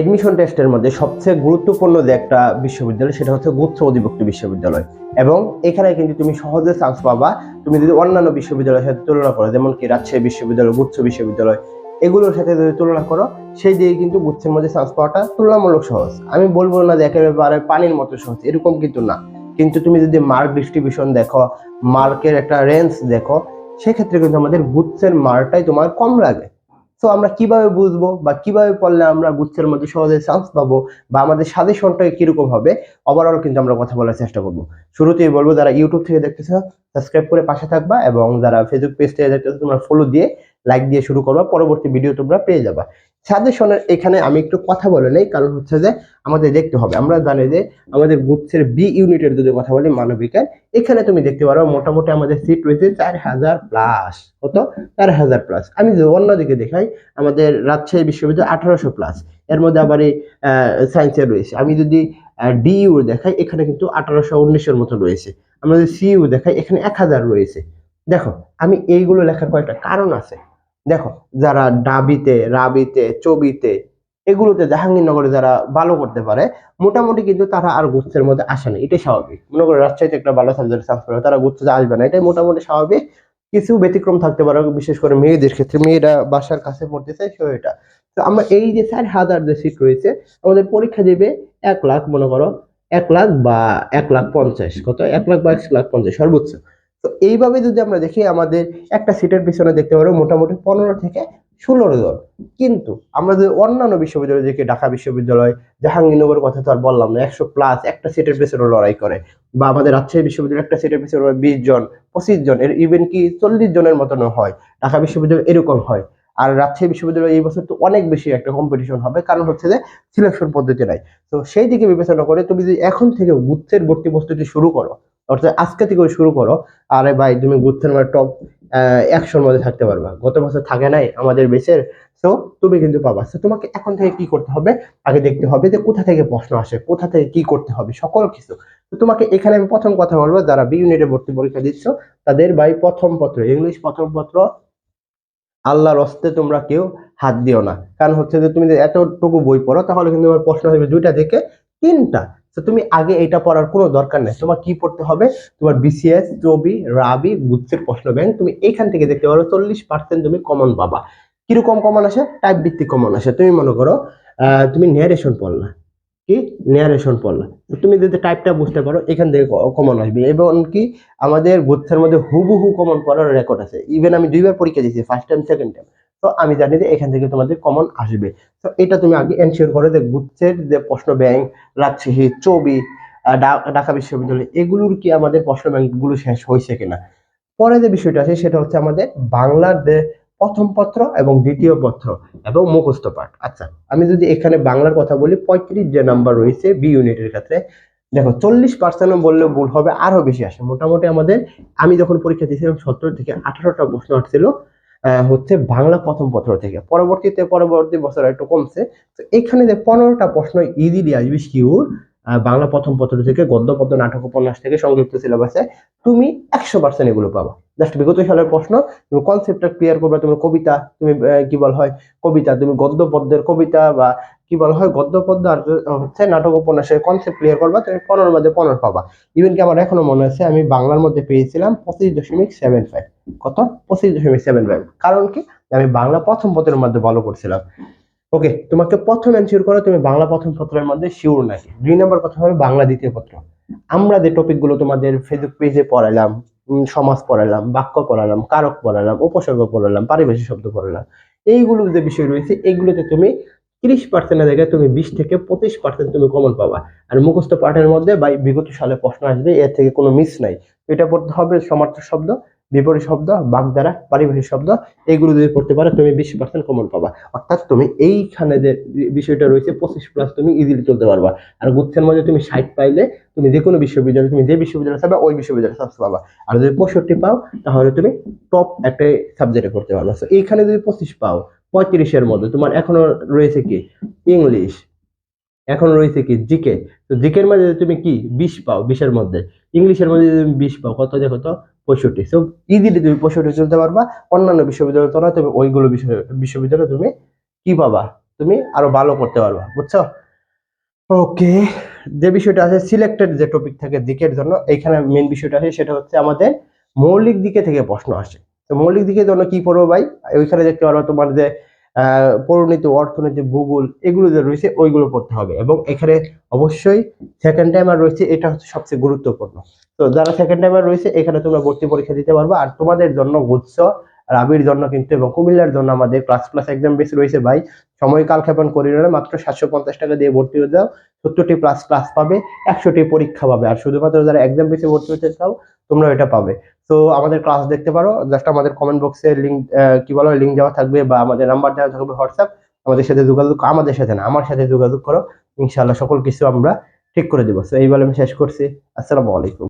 Admission টেস্টের মধ্যে সবচেয়ে গুরুত্বপূর্ণ যে একটা বিশ্ববিদ্যালয় সেটা হচ্ছে গুচ্ছ অধিভুক্ত বিশ্ববিদ্যালয়। এবং এখানে কিন্তু তুমি সহজে চান্স পাবা, তুমি যদি অন্যান্য বিশ্ববিদ্যালয়ের সাথে তুলনা করো, যেমন কি রাজশাহী বিশ্ববিদ্যালয়, গুচ্ছ বিশ্ববিদ্যালয়, এগুলোর সাথে যদি তুলনা করো, সেই দিকে কিন্তু গুচ্ছের মধ্যে চান্স পাওয়াটা তুলনামূলক সহজ। আমি বলব না যে একেবারে পানির মতো সহজ, এরকম কিন্তু না। কিন্তু তুমি যদি মার্ক ডিস্ট্রিবিউশন দেখো মার্কের একটা রেঞ্জ দেখো, সেক্ষেত্রে কিন্তু আমাদের গুচ্ছের মার্কটাই তোমার কম লাগে। তো আমরা কীভাবে বুঝব বা কীভাবে পড়লে আমরা গুচ্ছের মধ্যে সহজে চান্স পাবো বা আমাদের সাজেশনটা কীরকম হবে? ওভারঅল কিন্তু আমরা কথা বলার চেষ্টা করব। শুরুতেই বলব, যারা ইউটিউব থেকে দেখতেছো সাবস্ক্রাইব করে পাশে থাকবা এবং যারা ফেসবুক পেজ থেকে দেখতেছো, তোমরা ফলো দিয়ে লাইক দিয়ে শুরু করবা, পরবর্তী ভিডিও তোমরা পেয়ে যাবা। সাজেশনের এখানে আমি একটু কথা বলে নেই, কারণ হচ্ছে যে আমাদের দেখতে হবে। আমরা জানি যে আমাদের গুচ্ছের বি ইউনিটের যদি কথা বলি, মানবিকের, এখানে তুমি দেখতে পারো মোটামুটি আমাদের সিট রয়েছে চার হাজার প্লাস কত? চার হাজার প্লাস আমি যদি অন্যদিকে দেখাই, আমাদের রাজশাহী বিশ্ববিদ্যালয় আঠারোশো প্লাস এর মধ্যে আবার এই সায়েন্সের রয়েছে। আমি যদি ডিইউ দেখাই, এখানে কিন্তু আঠারোশো উনিশের মতো রয়েছে। আমরা যদি সিইউ দেখাই, এখানে এক হাজার রয়েছে। দেখো, আমি এইগুলো লেখার কয়েকটা কারণ আছে। দেখো, যারা ডাবিতে, রাবিতে, চবিতে, এগুলোতে জাহাঙ্গীরনগরে যারা ভালো করতে পারে, মোটামুটি কিন্তু তারা আর গুচ্ছের মধ্যে আসে না। এটাই স্বাভাবিক। মনে করো রাজশাহীতে একটা ভালো সাবজেক্ট চান্স পাবে তারা গুচ্ছতে আসবে না। এটাই মোটামুটি স্বাভাবিক। কিছু ব্যতিক্রম থাকতে পারে, বিশেষ করে মেয়েদের ক্ষেত্রে। মেয়েরা বাসার কাছে পড়তে চায় সে এটা। তো আমরা এই যে চার হাজার যে সিট রয়েছে, আমাদের পরীক্ষা দেবে এক লাখ, মনে করো, এক লাখ বা এক লাখ পঞ্চাশ। কত? এক লাখ বা এক লাখ পঞ্চাশ, সর্বোচ্চ। তো এইভাবে যদি আমরা দেখি, আমাদের একটা সিটের পিছনে দেখতে পারো মোটামুটি পনেরো থেকে ষোলো জন কিন্তু আমরা যদি অন্যান্য বিশ্ববিদ্যালয় দেখি, ঢাকা বিশ্ববিদ্যালয় জাহাঙ্গীরনগরের কথা তো আর বললাম না, একশো প্লাস একটা সিটের পেছনে লড়াই করে। বা আমাদের রাজশাহী বিশ্ববিদ্যালয় একটা সিটের পেছনে বিশ জন, পঁচিশ জন, এর ইভেন কি চল্লিশ জনের মতন হয়। ঢাকা বিশ্ববিদ্যালয় এরকম হয়। আর রাজশাহী বিশ্ববিদ্যালয় এই বছর তো অনেক বেশি একটা কম্পিটিশন হবে, কারণ হচ্ছে যে সিলেকশন পদ্ধতি নাই। তো সেই দিকে বিবেচনা করে তুমি যদি এখন থেকে গুচ্ছের ভর্তি প্রস্তুতি শুরু করো অর্থাৎ আজকে থেকে শুরু করো। আরে ভাই, তুমি গুচ্ছের মানে টপ একশোর মধ্যে থাকতে পারবা। গত বছর থাকে নাই আমাদের বেসের তো তুমি কিন্তু পাবা। তো তোমাকে এখন থেকে কি করতে হবে? আগে দেখতে হবে যে কোথা থেকে প্রশ্ন আসে, কোথা থেকে কি করতে হবে, সকল কিছু। তো তোমাকে এখানে আমি প্রথম কথা বলব, যারা বি ইউনিটে ভর্তি পরীক্ষা দিচ্ছ, তাদের ভাই প্রথম পত্র ইংলিশ প্রথম পত্র, আল্লাহর হস্তে তোমরা কেউ হাত দিও না। কারণ হচ্ছে যে তুমি এতটুকু বই পড়ো, তাহলে কিন্তু তোমার প্রশ্ন হবে দুইটা থেকে তিনটা। তো তুমি আগে এটা পড়ার কোনো দরকার নেই। তোমার কি পড়তে হবে? তোমার বিসিএস চবি রাবি গুচ্ছের প্রশ্ন ব্যাংক। তুমি এখান থেকে দেখতে পারো চল্লিশ পার্সেন্ট তুমি কমন পাবা। কীরকম কমন আসে? টাইপ ভিত্তিক কমন আসে। তুমি মনে করো তুমি ন্যারেশন পড়লা। কি? ন্যারেশন পড়লা। তুমি যদি টাইপটা বুঝতে পারো, এখান থেকে কমন আসবে। এবং কি, আমাদের গুচ্ছের মধ্যে হুবহু কমন পড়ার রেকর্ড আছে। ইভেন আমি দুইবার পরীক্ষা দিয়েছি ফার্স্ট টাইম সেকেন্ড টাইম তো আমি জানি যে এখান থেকে তোমাদের কমন আসবে। তো এটা তুমি আগে এনশিওর করো যে গুচ্ছের যে প্রশ্ন ব্যাংক রাজশাহী চবি ঢাকা বিশ্ববিদ্যালয়, এগুলোর কি আমাদের প্রশ্ন ব্যাংকগুলো শেষ হয়েছে কিনা? পরে যে বিষয়টা আছে সেটা হচ্ছে আমাদের বাংলার যে প্রথম পত্র এবং দ্বিতীয় পত্র এবং মুখস্থ পাঠ। আচ্ছা আমি যদি এখানে বাংলার কথা বলি, পঁয়ত্রিশ যে নাম্বার রয়েছে বি ইউনিটের ক্ষেত্রে, দেখো চল্লিশ পার্সেন্ট বললে ভুল হবে আরও বেশি আসে। মোটামুটি আমাদের, আমি যখন পরীক্ষা দিয়েছিলাম সত্তর থেকে আঠারোটা প্রশ্ন আসছিল হচ্ছে বাংলা প্রথম পত্র থেকে। পরবর্তীতে, পরবর্তী বছর একটু কমছে। তো এখানে যে পনেরোটা প্রশ্ন ইজিলি আসবে শিওর বাংলা প্রথম পত্র থেকে গদ্য, পদ্য, নাটক, উপন্যাস থেকে সংযুক্ত সিলেবাসে তুমি একশো পার্সেন্ট এগুলো পাবা। জাস্ট বিগত সালের প্রশ্ন, তুমি কনসেপ্টটা ক্লিয়ার করবে, তুমি কবিতা, তুমি কি বল হয়, কবিতা, তুমি গদ্য, পদ্যের কবিতা বা কি বলা হয়, গদ্য, পদ্য আর হচ্ছে নাটক, উপন্যাসের কনসেপ্ট ক্লিয়ার করবা, তুমি পনেরোর মধ্যে পনেরো পাবা। ইভেন কি আমার এখনও মনে আছে, আমি বাংলার মধ্যে পেয়েছিলাম পঁচিশ দশমিক সেভেন ফাইভ। কত? পঁচিশ দশমিক সেভেন ফাইভ। কারণ কি? আমি বাংলা প্রথম পত্রের মধ্যে ভালো করছিলাম। ওকে তোমাকে প্রথম এনশিওর করো, তুমি বাংলা প্রথম পত্রের মধ্যে শিওর নাকি? দুই নম্বর কথা হবে বাংলা দ্বিতীয় পত্র। আমরা যে টপিকগুলো তোমাদের ফেসবুক পেজে পড়ালাম সমাজ পড়ালাম, বাক্য পড়ালাম, কারক পড়ালাম, উপসর্গ পড়ালাম, পারিভাষিক শব্দ পড়ালাম, এইগুলো যে বিষয় রয়েছে, এগুলোতে তুমি তিরিশ পার্সেন্টের জায়গায় তুমি বিশ থেকে পঁচিশ পার্সেন্ট তুমি কমন পাবা। আর মুখস্থ পাঠের মধ্যে বা বিগত সালে প্রশ্ন আসবে, এর থেকে কোনো মিস নাই। এটা পড়তে হবে সমার্থক শব্দ। বিপরীত শব্দ বাগধারা পারিভাষিক শব্দ, এগুলো যদি পড়তে পারো, তুমি বিশ পার্সেন্ট কমন পাবা। অর্থাৎ তুমি এইখানে যে বিষয়টা রয়েছে, পঁচিশ প্লাস তুমি ইজিলি চলতে পারবা। আর গুচ্ছের মধ্যে তুমি ষাট পাইলে, তুমি যে কোনো বিশ্ববিদ্যালয়, তুমি যে বিশ্ববিদ্যালয় পাবে ওই বিশ্ববিদ্যালয় চান্স পাবা। আর যদি পঁয়ষট্টি পাও, তাহলে তুমি টপ একটা সাবজেক্টে করতে পারবা। তো এইখানে যদি পঁচিশ পাও, পঁয়ত্রিশের মধ্যে, তোমার এখনও রয়েছে কি? ইংলিশ এখন রয়েছে কি জিকে। তো জিকের মধ্যে তুমি কি বিশ পাও, বিশের মধ্যে? ইংলিশের মধ্যে তুমি বিশ পাও, কত দেখো তো? পঁয়ষট্টি। সো ইজিলি তুমি পঁয়ষট্টি চলতে পারবা। অন্যান্য বিশ্ববিদ্যালয় তোরা তুমি ওইগুলো বিশ্ববিদ্যালয়ে তুমি কি পাবা? তুমি আরও ভালো করতে পারবা, বুঝছ? ওকে যে বিষয়টা আছে সিলেক্টেড যে টপিক থাকে দিকের জন্য এখানে মেন বিষয়টা আছে, সেটা হচ্ছে আমাদের মৌলিক দিকে থেকে প্রশ্ন আসে। তো মৌলিক দিকের জন্য কি পড়ব ভাই? ওইখানে দেখতে পারব তোমার যে পরিণতি অর্থনীতি, ভূগোল এগুলো যে রয়েছে, ওইগুলো পড়তে হবে। এবং এখানে অবশ্যই সেকেন্ড টাইমার রয়েছে, এটা হচ্ছে সবচেয়ে গুরুত্বপূর্ণ। তো যারা সেকেন্ড টাইমার রয়েছে, এখানে তোমরা ভর্তি পরীক্ষা দিতে পারবে। আর তোমাদের জন্য গুচ্ছ, রাবির জন্য কিন্তু এবং কুমিল্লার জন্য আমাদের ক্লাস প্লাস এক্সাম বেশি রয়েছে ভাই। সময় কালক্ষেপণ করি না, মাত্র সাতশো পঞ্চাশ টাকা দিয়ে ভর্তি হয়ে যাও। সত্তরটি প্লাস ক্লাস পাবে, একশোটি পরীক্ষা পাবে। আর শুধুমাত্র যারা এক্সাম বেশি ভর্তি হতে চাও তোমরা এটা পাবে। তো আমাদের ক্লাস দেখতে পারো। জাস্ট আমাদের কমেন্ট বক্সে লিঙ্ক কি বলো লিঙ্ক দেওয়া থাকবে বা আমাদের নাম্বার দেওয়া থাকবে হোয়াটসঅ্যাপ আমাদের সাথে যোগাযোগ, আমাদের সাথে না, আমার সাথে যোগাযোগ করো। ইনশাল্লাহ সকল কিছু আমরা ঠিক করে দেবো। তো এই বলে আমি শেষ করছি। আসসালামু আলাইকুম।